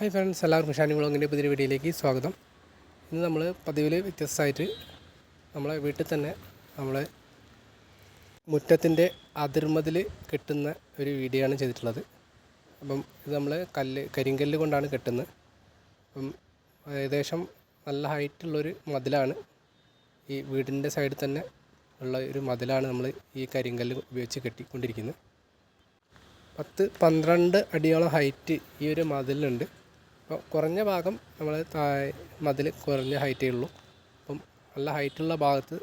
Hi friends എല്ലാവർക്കും ഷാനി അങ്ങനെ പുതിയ വീഡിയോയിലേക്ക് സ്വാഗതം. ഇന്ന് നമ്മൾ പതിവിൽ വ്യത്യസ്തമായിട്ട് നമ്മളെ വീട്ടിൽ തന്നെ നമ്മളെ മുറ്റത്തിന്റെ അതിർമതിൽ കെട്ടുന്ന ഒരു വീഡിയോ ആണ് ചെയ്തിട്ടുള്ളത്. അപ്പം ഇത് നമ്മൾ കല്ല് കരിങ്കല്ല് കൊണ്ടാണ് കെട്ടുന്നത്. അപ്പം ഏകദേശം നല്ല ഹൈറ്റുള്ളൊരു മതിലാണ്. ഈ വീടിന്റെ സൈഡിൽ തന്നെ ഉള്ള ഒരു മതിലാണ് നമ്മൾ ഈ കരിങ്കല്ല് ഉപയോഗിച്ച് കെട്ടിക്കൊണ്ടിരിക്കുന്നത്. പത്ത് പന്ത്രണ്ട് അടിയോളം ഹൈറ്റ് ഈ ഒരു മതിലിനുണ്ട് അപ്പോൾ കുറഞ്ഞ ഭാഗം നമ്മൾ മതിൽ കുറഞ്ഞ ഹൈറ്റേ ഉള്ളൂ അപ്പം നല്ല ഹൈറ്റുള്ള ഭാഗത്ത്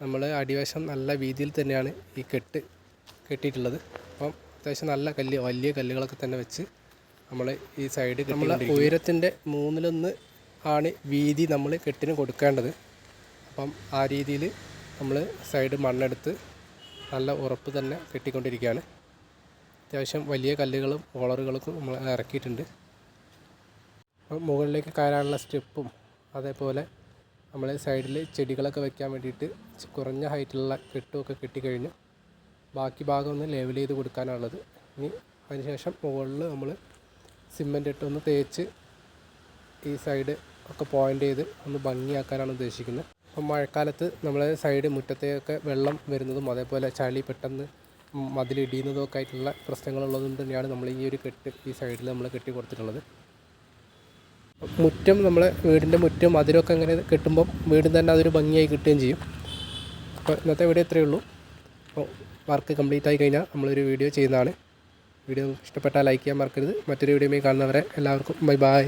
നമ്മൾ അടിവശം നല്ല വീതിയിൽ തന്നെയാണ് ഈ കെട്ട് കെട്ടിയിട്ടുള്ളത്. അപ്പം അത്യാവശ്യം നല്ല കല്ല് വലിയ കല്ലുകളൊക്കെ തന്നെ വെച്ച് നമ്മൾ ഈ സൈഡ് നമ്മൾ ഉയരത്തിന്റെ മൂന്നിലൊന്ന് ആണ് വീതി നമ്മൾ കെട്ടിന് കൊടുക്കേണ്ടത്. അപ്പം ആ രീതിയിൽ നമ്മൾ സൈഡ് മണ്ണെടുത്ത് നല്ല ഉറപ്പ് തന്നെ കെട്ടിക്കൊണ്ടിരിക്കുകയാണ്. അത്യാവശ്യം വലിയ കല്ലുകളും ഓളറുകളൊക്കെ നമ്മൾ ഇറക്കിയിട്ടുണ്ട്. മുകളിലേക്ക് കയറാനുള്ള സ്റ്റെപ്പും അതേപോലെ നമ്മൾ സൈഡിൽ ചെടികളൊക്കെ വെക്കാൻ വേണ്ടിയിട്ട് കുറഞ്ഞ ഹൈറ്റിലുള്ള കെട്ടുമൊക്കെ കെട്ടിക്കഴിഞ്ഞു ബാക്കി ഭാഗം ഒന്ന് ലെവൽ ചെയ്ത് കൊടുക്കാനുള്ളത്. ഇനി അതിനുശേഷം മുകളിൽ നമ്മൾ സിമന്റ് ഇട്ട് ഒന്ന് തേച്ച് ഈ സൈഡ് ഒക്കെ പോയിന്റ് ചെയ്ത് ഒന്ന് ഭംഗിയാക്കാനാണ് ഉദ്ദേശിക്കുന്നത്. അപ്പം മഴക്കാലത്ത് നമ്മൾ സൈഡ് മുറ്റത്തേക്കൊക്കെ വെള്ളം വരുന്നതും അതേപോലെ ചളി പെട്ടെന്ന് മതിലിടിയുന്നതും ഒക്കെ ആയിട്ടുള്ള പ്രശ്നങ്ങളുള്ളതും തന്നെയാണ് നമ്മൾ ഈ ഒരു കെട്ട് ഈ സൈഡിൽ നമ്മൾ കെട്ടി കൊടുത്തിട്ടുള്ളത്. മുറ്റം നമ്മളെ വീടിന്റെ മുറ്റം അതിരൊക്കെ അങ്ങനെ കെട്ടുമ്പം വീടിന് തന്നെ അതൊരു ഭംഗിയായി കിട്ടുകയും ചെയ്യും. അപ്പോൾ ഇന്നത്തെ വീഡിയോ ഇത്രയേ ഉള്ളൂ. അപ്പോൾ വർക്ക് കംപ്ലീറ്റ് ആയി കഴിഞ്ഞാൽ നമ്മളൊരു വീഡിയോ ചെയ്യുന്നതാണ്. വീഡിയോ ഇഷ്ടപ്പെട്ടാൽ ലൈക്ക് ചെയ്യാൻ മറക്കരുത്. മറ്റൊരു വീഡിയോയുമായി കാണുന്നവരെ എല്ലാവർക്കും ബൈ ബൈ.